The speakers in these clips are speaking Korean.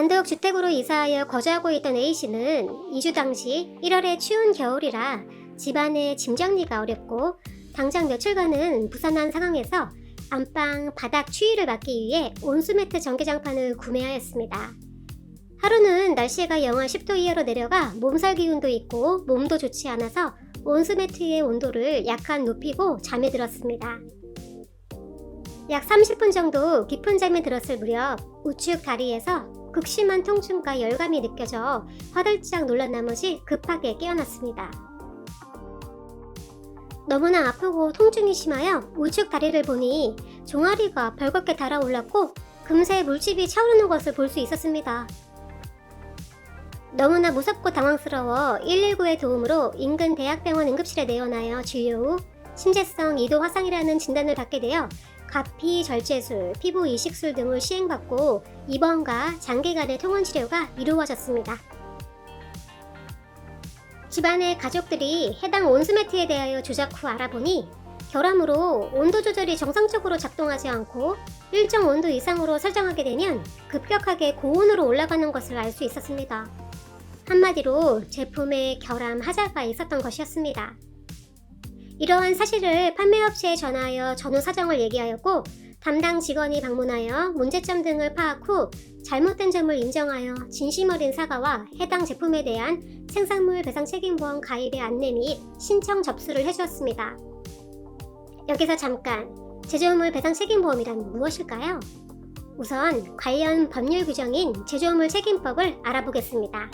단독 주택으로 이사하여 거주하고 있던 A씨는 이주 당시 1월의 추운 겨울이라 집안의 짐 정리가 어렵고 당장 며칠간은 부산한 상황에서 안방 바닥 추위를 막기 위해 온수매트 전기장판을 구매하였습니다. 하루는 날씨가 영하 10도 이하로 내려가 몸살 기운도 있고 몸도 좋지 않아서 온수매트의 온도를 약간 높이고 잠에 들었습니다. 약 30분 정도 깊은 잠에 들었을 무렵 우측 다리에서 극심한 통증과 열감이 느껴져 화들짝 놀란 나머지 급하게 깨어났습니다. 너무나 아프고 통증이 심하여 우측 다리를 보니 종아리가 벌겋게 달아올랐고 금세 물집이 차오르는 것을 볼 수 있었습니다. 너무나 무섭고 당황스러워 119의 도움으로 인근 대학병원 응급실에 내원하여 진료 후 심재성 이도 화상이라는 진단을 받게 되어 가피 절제술, 피부 이식술 등을 시행받고 입원과 장기간의 통원 치료가 이루어졌습니다. 집안의 가족들이 해당 온수매트에 대하여 조작 후 알아보니 결함으로 온도 조절이 정상적으로 작동하지 않고 일정 온도 이상으로 설정하게 되면 급격하게 고온으로 올라가는 것을 알 수 있었습니다. 한마디로 제품에 결함 하자가 있었던 것이었습니다. 이러한 사실을 판매업체에 전화하여 전후 사정을 얘기하였고 담당 직원이 방문하여 문제점 등을 파악 후 잘못된 점을 인정하여 진심 어린 사과와 해당 제품에 대한 생산물 배상 책임보험 가입의 안내 및 신청 접수를 해주었습니다. 여기서 잠깐 제조물 배상 책임보험이란 무엇일까요? 우선 관련 법률 규정인 제조물 책임법을 알아보겠습니다.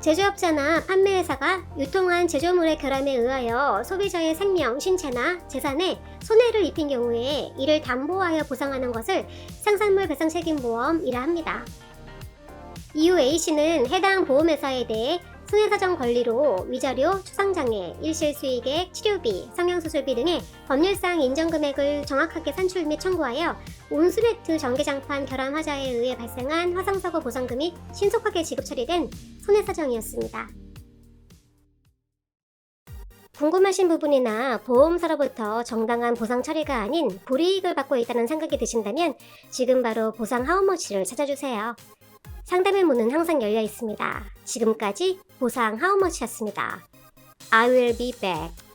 제조업자나 판매회사가 유통한 제조물의 결함에 의하여 소비자의 생명, 신체나 재산에 손해를 입힌 경우에 이를 담보하여 보상하는 것을 생산물 배상 책임 보험이라 합니다. 이후 A씨는 해당 보험회사에 대해 손해사정 권리로 위자료, 추상장애, 일실수익액, 치료비, 성형수술비 등의 법률상 인정금액을 정확하게 산출 및 청구하여 온수매트 전기장판 결함 화자에 의해 발생한 화상사고 보상금이 신속하게 지급 처리된 손해사정이었습니다. 궁금하신 부분이나 보험사로부터 정당한 보상 처리가 아닌 불이익을 받고 있다는 생각이 드신다면 지금 바로 보상 하우머치를 찾아주세요. 상담의 문은 항상 열려 있습니다. 지금까지 보상 하우머치였습니다. I will be back.